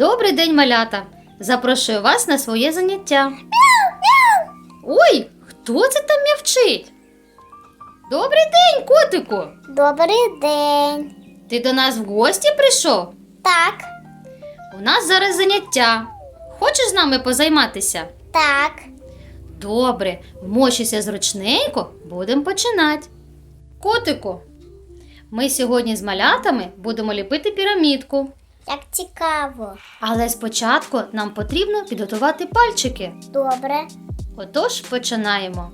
Добрий день, малята! Запрошую вас на своє заняття. Ой, хто це там м'явчить? Добрий день, котику! Добрий день. Ти до нас в гості прийшов? Так, У нас зараз заняття. Хочеш з нами позайматися? так. Добре, вмощуйся зручненько, будемо починати. Котику, ми сьогодні з малятами будемо ліпити пірамідку. Як цікаво. Але спочатку нам потрібно підготувати пальчики. Добре. Отож, починаємо.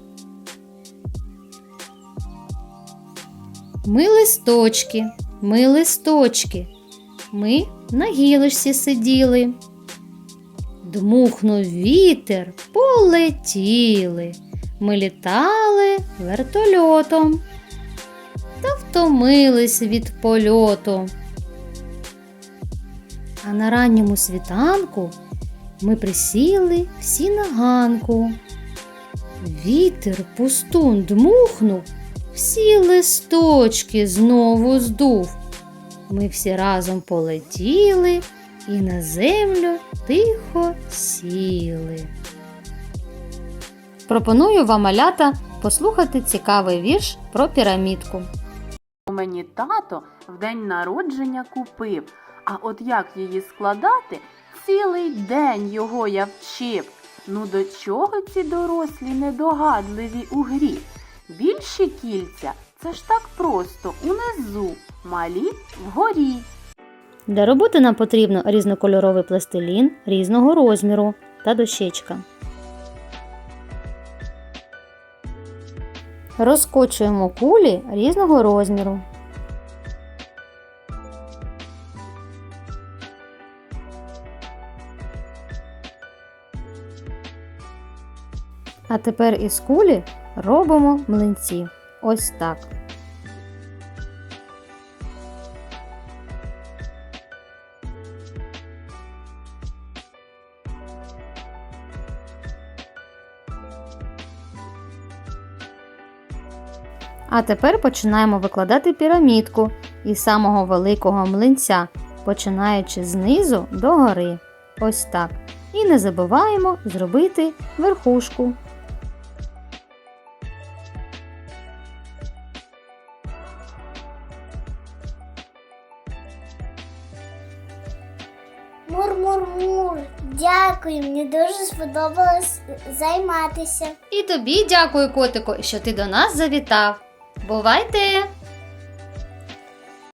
Ми листочки, ми листочки. Ми на гілочці сиділи. Дмухнув вітер, полетіли. Ми літали вертольотом та втомились від польоту. А на ранньому світанку ми присіли всі на ганку. Вітер пустун дмухнув, всі листочки знову здув. Ми всі разом полетіли і на землю тихо сіли. Пропоную вам, малята, послухати цікавий вірш про пірамідку. Мені тато в день народження купив, а от як її складати, цілий день його я вчив. Ну до чого ці дорослі недогадливі у грі? Більші кільця це ж так просто унизу, малі вгорі. Для роботи нам потрібно різнокольоровий пластилін різного розміру та дощечка. Розкочуємо кулі різного розміру. А тепер із кулі робимо млинці. Ось так. А тепер починаємо викладати пірамідку із самого великого млинця, починаючи знизу до гори. Ось так. І не забуваємо зробити верхушку. Мур-мур-мур. Дякую, мені дуже сподобалось займатися. І тобі дякую, котику, що ти до нас завітав. Бувайте!